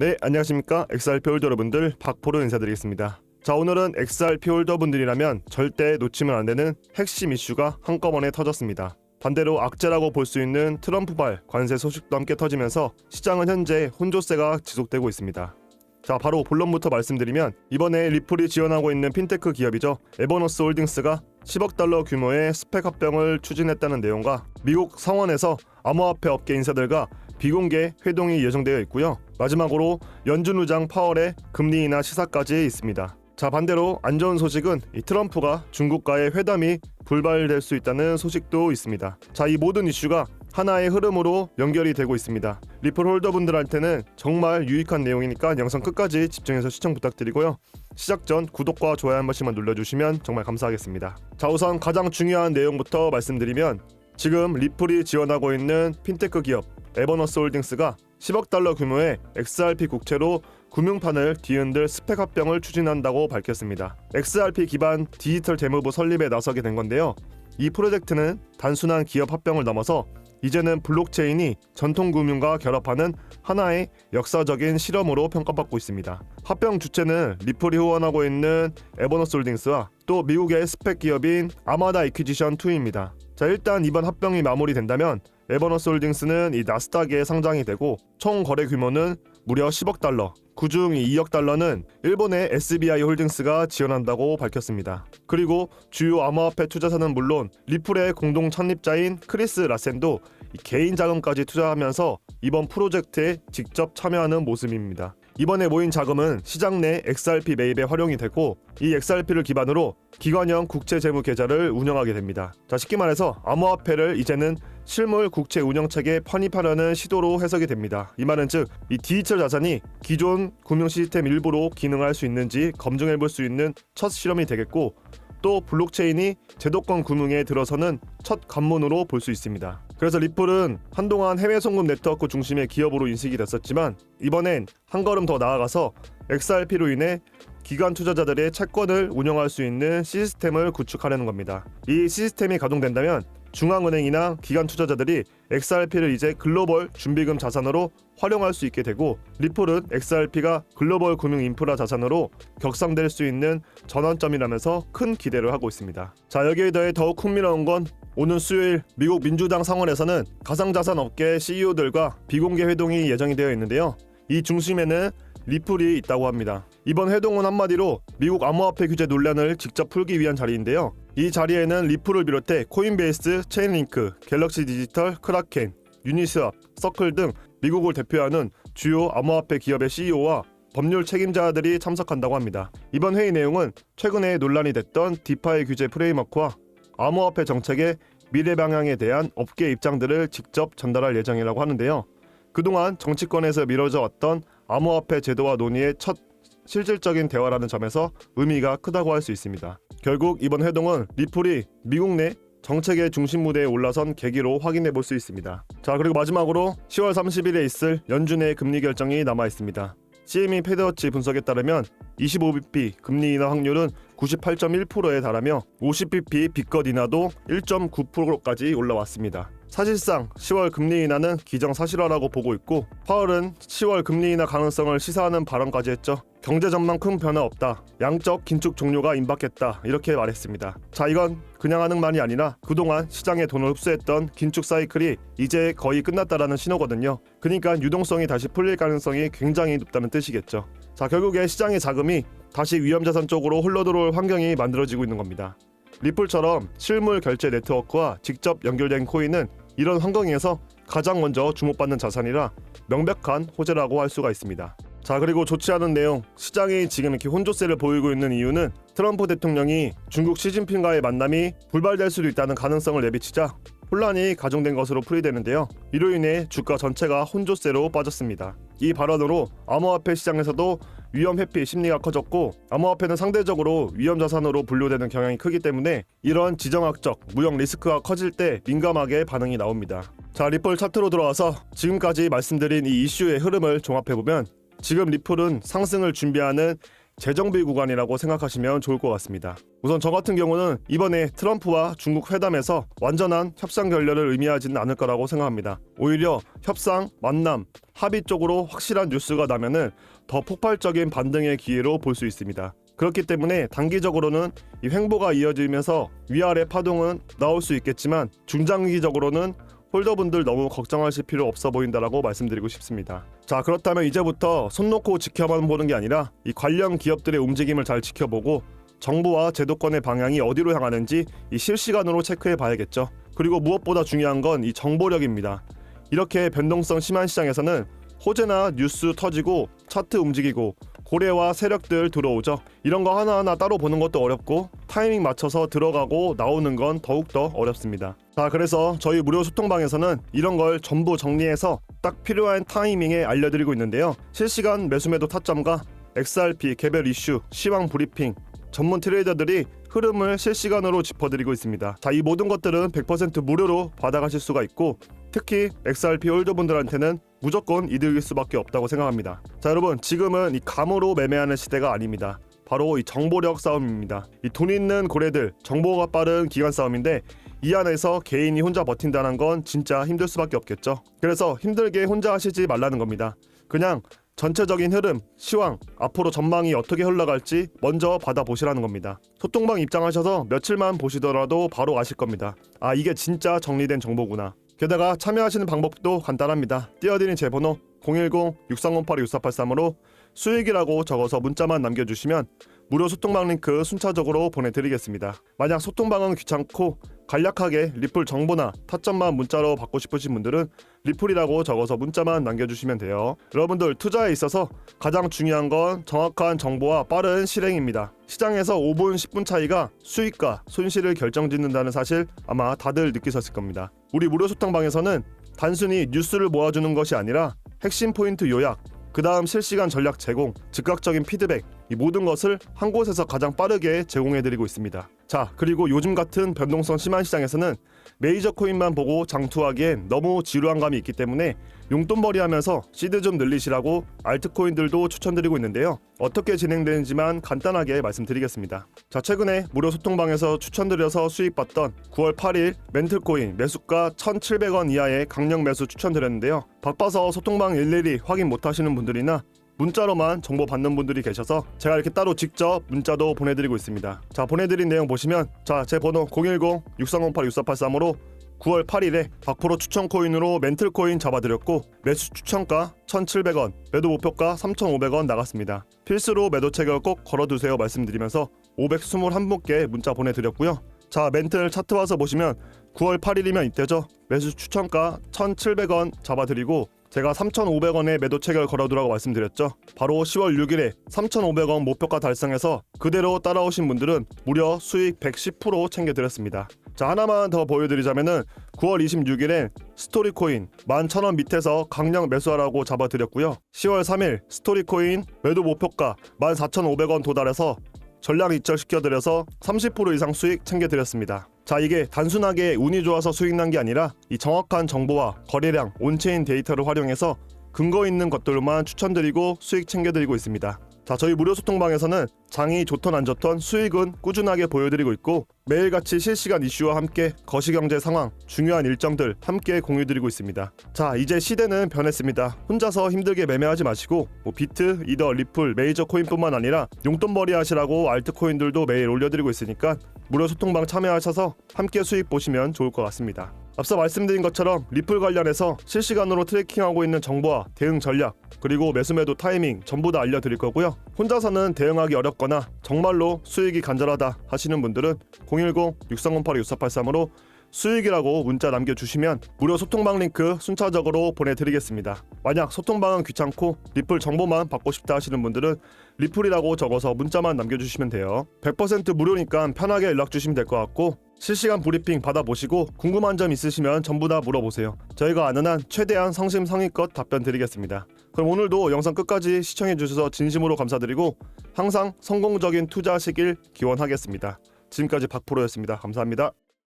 네, 안녕하십니까. XRP 홀더 여러분들 박포로 인사드리겠습니다. 자, 오늘은 XRP 홀더 분들이라면 절대 놓치면 안 되는 핵심 이슈가 한꺼번에 터졌습니다. 반대로 악재라고 볼 수 있는 트럼프발 관세 소식도 함께 터지면서 시장은 현재 혼조세가 지속되고 있습니다. 자, 바로 본론부터 말씀드리면 이번에 리플이 지원하고 있는 핀테크 기업이죠. 에버너스 홀딩스가 10억 달러 규모의 스펙 합병을 추진했다는 내용과 미국 상원에서 암호화폐 업계 인사들과 비공개 회동이 예정되어 있고요. 마지막으로 연준 의장 파월의 금리 인하 시사까지 있습니다. 자 반대로 안 좋은 소식은 이 트럼프가 중국과의 회담이 불발될 수 있다는 소식도 있습니다. 자 이 모든 이슈가 하나의 흐름으로 연결이 되고 있습니다. 리플 홀더분들한테는 정말 유익한 내용이니까 영상 끝까지 집중해서 시청 부탁드리고요. 시작 전 구독과 좋아요 한 번씩만 눌러주시면 정말 감사하겠습니다. 자 우선 가장 중요한 내용부터 말씀드리면 지금 리플이 지원하고 있는 핀테크 기업 에버너스 홀딩스가 10억 달러 규모의 XRP 국채로 금융판을 뒤흔들 스펙 합병을 추진한다고 밝혔습니다. XRP 기반 디지털 재무부 설립에 나서게 된 건데요. 이 프로젝트는 단순한 기업 합병을 넘어서 이제는 블록체인이 전통 금융과 결합하는 하나의 역사적인 실험으로 평가받고 있습니다. 합병 주체는 리플이 후원하고 있는 에버너스 홀딩스와 또 미국의 스펙 기업인 아마다 이퀴지션 2입니다. 자 일단 이번 합병이 마무리된다면 에버너스 홀딩스는 이 나스닥에 상장이 되고 총 거래 규모는 무려 10억 달러. 그중 2억 달러는 일본의 SBI 홀딩스가 지원한다고 밝혔습니다. 그리고 주요 암호화폐 투자사는 물론 리플의 공동 창립자인 크리스 라센도 이 개인 자금까지 투자하면서 이번 프로젝트에 직접 참여하는 모습입니다. 이번에 모인 자금은 시장 내 XRP 매입에 활용이 되고 이 XRP를 기반으로 기관형 국채 재무 계좌를 운영하게 됩니다. 자 쉽게 말해서 암호화폐를 이제는 실물 국채 운영 체계에 편입하려는 시도로 해석이 됩니다. 이 말은 즉 이 디지털 자산이 기존 금융 시스템 일부로 기능할 수 있는지 검증해 볼 수 있는 첫 실험이 되겠고 또 블록체인이 제도권 금융에 들어서는 첫 관문으로 볼 수 있습니다. 그래서 리플은 한동안 해외 송금 네트워크 중심의 기업으로 인식이 됐었지만 이번엔 한 걸음 더 나아가서 XRP로 인해 기관 투자자들의 채권을 운영할 수 있는 시스템을 구축하려는 겁니다. 이 시스템이 가동된다면 중앙은행이나 기관 투자자들이 XRP를 이제 글로벌 준비금 자산으로 활용할 수 있게 되고 리플은 XRP가 글로벌 금융 인프라 자산으로 격상될 수 있는 전환점이라면서 큰 기대를 하고 있습니다. 자 여기에 더해 더욱 흥미로운 건 오는 수요일 미국 민주당 상원에서는 가상자산 업계 CEO들과 비공개 회동이 예정이 되어 있는데요. 이 중심에는 리플이 있다고 합니다. 이번 회동은 한마디로 미국 암호화폐 규제 논란을 직접 풀기 위한 자리인데요. 이 자리에는 리플을 비롯해 코인베이스, 체인링크, 갤럭시 디지털, 크라켄, 유니스왑, 서클 등 미국을 대표하는 주요 암호화폐 기업의 CEO와 법률 책임자들이 참석한다고 합니다. 이번 회의 내용은 최근에 논란이 됐던 디파이 규제 프레임워크와 암호화폐 정책의 미래 방향에 대한 업계 입장들을 직접 전달할 예정이라고 하는데요. 그동안 정치권에서 미뤄져 왔던 암호화폐 제도와 논의의 첫 실질적인 대화라는 점에서 의미가 크다고 할 수 있습니다. 결국 이번 회동은 리플이 미국 내 정책의 중심 무대에 올라선 계기로 확인해 볼 수 있습니다. 자 그리고 마지막으로 10월 30일에 있을 연준의 금리 결정이 남아 있습니다. CME 패드워치 분석에 따르면 25bp 금리 인하 확률은 98.1%에 달하며 50bp 빚것 인하도 1.9%까지 올라왔습니다. 사실상 10월 금리 인하는 기정사실화라고 보고 있고 파월은 10월 금리 인하 가능성을 시사하는 발언까지 했죠. 경제 전망 큰 변화 없다. 양적 긴축 종료가 임박했다. 이렇게 말했습니다. 자, 이건 그냥 하는 말이 아니라 그동안 시장에 돈을 흡수했던 긴축 사이클이 이제 거의 끝났다라는 신호거든요. 그러니까 유동성이 다시 풀릴 가능성이 굉장히 높다는 뜻이겠죠. 자, 결국에 시장의 자금이 다시 위험자산 쪽으로 흘러 들어올 환경이 만들어지고 있는 겁니다. 리플처럼 실물 결제 네트워크와 직접 연결된 코인은 이런 환경에서 가장 먼저 주목받는 자산이라 명백한 호재라고 할 수가 있습니다. 자 그리고 좋지 않은 내용 시장이 지금 이렇게 혼조세를 보이고 있는 이유는 트럼프 대통령이 중국 시진핑과의 만남이 불발될 수도 있다는 가능성을 내비치자 혼란이 가중된 것으로 풀이되는데요. 이로 인해 주가 전체가 혼조세로 빠졌습니다. 이 발언으로 암호화폐 시장에서도 위험 회피 심리가 커졌고 암호화폐는 상대적으로 위험 자산으로 분류되는 경향이 크기 때문에 이런 지정학적 무형 리스크가 커질 때 민감하게 반응이 나옵니다. 자 리플 차트로 들어와서 지금까지 말씀드린 이 이슈의 흐름을 종합해 보면 지금 리플은 상승을 준비하는 재정비 구간이라고 생각하시면 좋을 것 같습니다. 우선 저 같은 경우는 이번에 트럼프와 중국 회담에서 완전한 협상 결렬을 의미하지는 않을 거라고 생각합니다. 오히려 협상, 만남, 합의 쪽으로 확실한 뉴스가 나면은 더 폭발적인 반등의 기회로 볼 수 있습니다. 그렇기 때문에 단기적으로는 이 횡보가 이어지면서 위아래 파동은 나올 수 있겠지만 중장기적으로는 홀더분들 너무 걱정하실 필요 없어 보인다라고 말씀드리고 싶습니다. 자 그렇다면 이제부터 손 놓고 지켜만 보는 게 아니라 이 관련 기업들의 움직임을 잘 지켜보고 정부와 제도권의 방향이 어디로 향하는지 이 실시간으로 체크해 봐야겠죠. 그리고 무엇보다 중요한 건 이 정보력입니다. 이렇게 변동성 심한 시장에서는 호재나 뉴스 터지고 차트 움직이고 고래와 세력들 들어오죠. 이런 거 하나하나 따로 보는 것도 어렵고 타이밍 맞춰서 들어가고 나오는 건 더욱더 어렵습니다. 자, 그래서 저희 무료 소통방에서는 이런 걸 전부 정리해서 딱 필요한 타이밍에 알려드리고 있는데요. 실시간 매수매도 타점과 XRP 개별 이슈, 시황 브리핑, 전문 트레이더들이 흐름을 실시간으로 짚어드리고 있습니다. 자, 이 모든 것들은 100% 무료로 받아가실 수가 있고 특히 XRP 홀더분들한테는 무조건 이득일 수밖에 없다고 생각합니다. 자, 여러분 지금은 이 감으로 매매하는 시대가 아닙니다. 바로 이 정보력 싸움입니다. 이 돈 있는 고래들, 정보가 빠른 기관 싸움인데 이 안에서 개인이 혼자 버틴다는 건 진짜 힘들 수밖에 없겠죠. 그래서 힘들게 혼자 하시지 말라는 겁니다. 그냥 전체적인 흐름, 시황, 앞으로 전망이 어떻게 흘러갈지 먼저 받아보시라는 겁니다. 소통방 입장하셔서 며칠만 보시더라도 바로 아실 겁니다. 아, 이게 진짜 정리된 정보구나. 게다가 참여하시는 방법도 간단합니다. 띄어드린 제 번호 010-6308-6483으로 수익이라고 적어서 문자만 남겨주시면 무료 소통방 링크 순차적으로 보내드리겠습니다. 만약 소통방은 귀찮고 간략하게 리플 정보나 타점만 문자로 받고 싶으신 분들은 리플이라고 적어서 문자만 남겨주시면 돼요. 여러분들 투자에 있어서 가장 중요한 건 정확한 정보와 빠른 실행입니다. 시장에서 5분, 10분 차이가 수익과 손실을 결정짓는다는 사실 아마 다들 느끼셨을 겁니다. 우리 무료 소통방에서는 단순히 뉴스를 모아주는 것이 아니라 핵심 포인트 요약, 그 다음 실시간 전략 제공, 즉각적인 피드백, 이 모든 것을 한 곳에서 가장 빠르게 제공해드리고 있습니다. 자, 그리고 요즘 같은 변동성 심한 시장에서는 메이저 코인만 보고 장투하기엔 너무 지루한 감이 있기 때문에 용돈벌이 하면서 시드 좀 늘리시라고 알트코인들도 추천드리고 있는데요. 어떻게 진행되는지만 간단하게 말씀드리겠습니다. 자, 최근에 무료 소통방에서 추천드려서 수익봤던 9월 8일 멘틀코인 매수가 1,700원 이하의 강력 매수 추천드렸는데요. 바빠서 소통방 일일이 확인 못 하시는 분들이나 문자로만 정보 받는 분들이 계셔서 제가 이렇게 따로 직접 문자도 보내드리고 있습니다. 자 보내드린 내용 보시면 자 제 번호 010-6308-6483으로 9월 8일에 박프로 추천 코인으로 멘틀 코인 잡아드렸고 매수 추천가 1,700원, 매도 목표가 3,500원 나갔습니다. 필수로 매도 책을 꼭 걸어두세요 말씀드리면서 521분께 문자 보내드렸고요. 자 멘틀 차트 와서 보시면 9월 8일이면 이때죠. 매수 추천가 1,700원 잡아드리고 제가 3,500원에 매도 체결 걸어두라고 말씀드렸죠. 바로 10월 6일에 3,500원 목표가 달성해서 그대로 따라오신 분들은 무려 수익 110% 챙겨드렸습니다. 자 하나만 더 보여드리자면은 9월 26일엔 스토리코인 11,000원 밑에서 강력 매수하라고 잡아드렸고요. 10월 3일 스토리코인 매도 목표가 14,500원 도달해서 전량 이철시켜드려서 30% 이상 수익 챙겨드렸습니다. 자 이게 단순하게 운이 좋아서 수익 난 게 아니라 이 정확한 정보와 거래량, 온체인 데이터를 활용해서 근거 있는 것들만 추천드리고 수익 챙겨드리고 있습니다. 자 저희 무료 소통방에서는 장이 좋던 안 좋던 수익은 꾸준하게 보여드리고 있고 매일같이 실시간 이슈와 함께 거시경제 상황, 중요한 일정들 함께 공유드리고 있습니다. 자 이제 시대는 변했습니다. 혼자서 힘들게 매매하지 마시고 뭐 비트, 이더, 리플, 메이저 코인뿐만 아니라 용돈벌이 하시라고 알트코인들도 매일 올려드리고 있으니까 무료 소통방 참여하셔서 함께 수익 보시면 좋을 것 같습니다. 앞서 말씀드린 것처럼 리플 관련해서 실시간으로 트래킹하고 있는 정보와 대응 전략 그리고 매수매도 타이밍 전부 다 알려드릴 거고요. 혼자서는 대응하기 어렵거나 정말로 수익이 간절하다 하시는 분들은 010-6308-6483으로 수익이라고 문자 남겨주시면 무료 소통방 링크 순차적으로 보내드리겠습니다. 만약 소통방은 귀찮고 리플 정보만 받고 싶다 하시는 분들은 리플이라고 적어서 문자만 남겨주시면 돼요. 100% 무료니까 편하게 연락 주시면 될 것 같고 실시간 브리핑 받아보시고 궁금한 점 있으시면 전부 다 물어보세요. 저희가 아는 한 최대한 성심성의껏 답변 드리겠습니다. 그럼 오늘도 영상 끝까지 시청해주셔서 진심으로 감사드리고 항상 성공적인 투자하시길 기원하겠습니다. 지금까지 박프로였습니다. 감사합니다.